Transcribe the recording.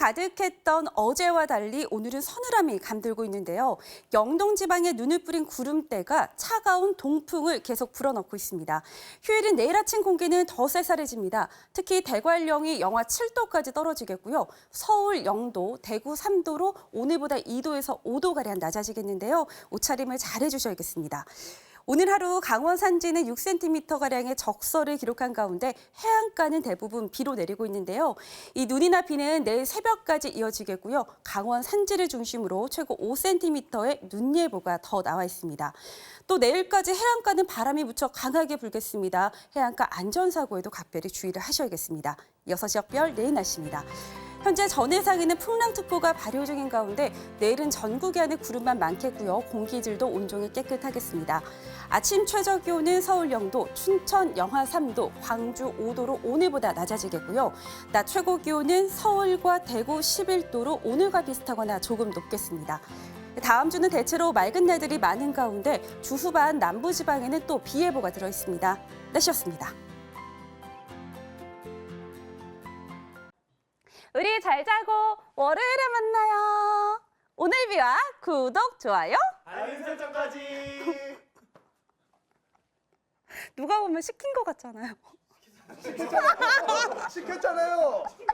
가득했던 어제와 달리 오늘은 서늘함이 감돌고 있는데요. 영동 지방에 눈을 뿌린 구름대가 차가운 동풍을 계속 불어넣고 있습니다. 휴일인 내일 아침 공기는 더 쌀쌀해집니다. 특히 대관령이 영하 7도까지 떨어지겠고요. 서울 0도, 대구 3도로 오늘보다 2도에서 5도가량 낮아지겠는데요. 옷차림을 잘 해주셔야겠습니다. 오늘 하루 강원 산지는 6cm가량의 적설을 기록한 가운데 해안가는 대부분 비로 내리고 있는데요. 이 눈이나 비는 내일 새벽까지 이어지겠고요. 강원 산지를 중심으로 최고 5cm의 눈 예보가 더 나와 있습니다. 또 내일까지 해안가는 바람이 무척 강하게 불겠습니다. 해안가 안전사고에도 각별히 주의를 하셔야겠습니다. 여섯 지역별 내일 날씨입니다. 현재 전 해상에는 풍랑특보가 발효 중인 가운데 내일은 전국에 안에 구름만 많겠고요. 공기질도 온종일 깨끗하겠습니다. 아침 최저 기온은 서울 0도, 춘천 영하 3도, 광주 5도로 오늘보다 낮아지겠고요. 낮 최고 기온은 서울과 대구 11도로 오늘과 비슷하거나 조금 높겠습니다. 다음 주는 대체로 맑은 날들이 많은 가운데 주 후반 남부 지방에는 또 비 예보가 들어 있습니다. 날씨였습니다. 우리 잘 자고 월요일에 만나요. 오늘 비와 구독, 좋아요. 알림 설정까지. 누가 보면 시킨 것 같잖아요. 시켰잖아요. 네.